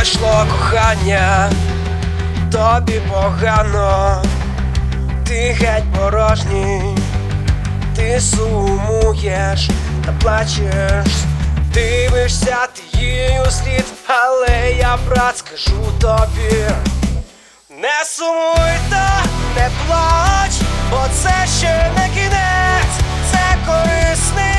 пройшло кохання, тобі погано, ти геть порожній, ти сумуєш та плачеш, дивишся ти її слід, але я, брат, скажу тобі. Не сумуй та не плач, бо це ще не кінець, це корисний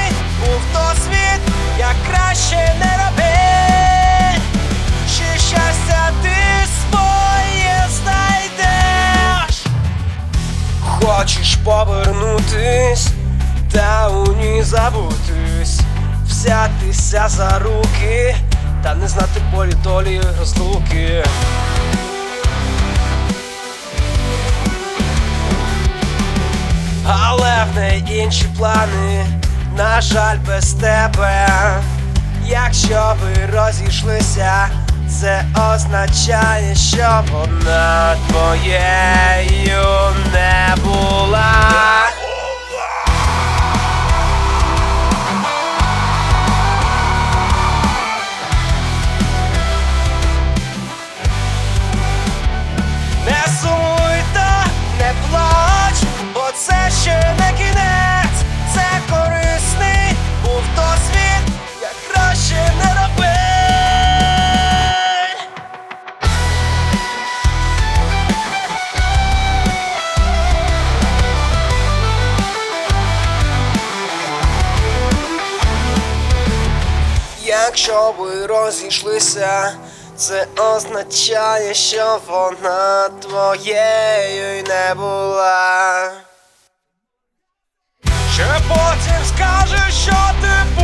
Хочеш повернутись, та у ній забутись, взятися за руки, та не знати болі долі розлуки. Але в неї інші плани, на жаль, без тебе. Якщо ви розійшлися, це означає, що вона твоєю не була. Якщо ви розійшлися, це означає, що вона твоєю не була. Ще потім скажеш, що ти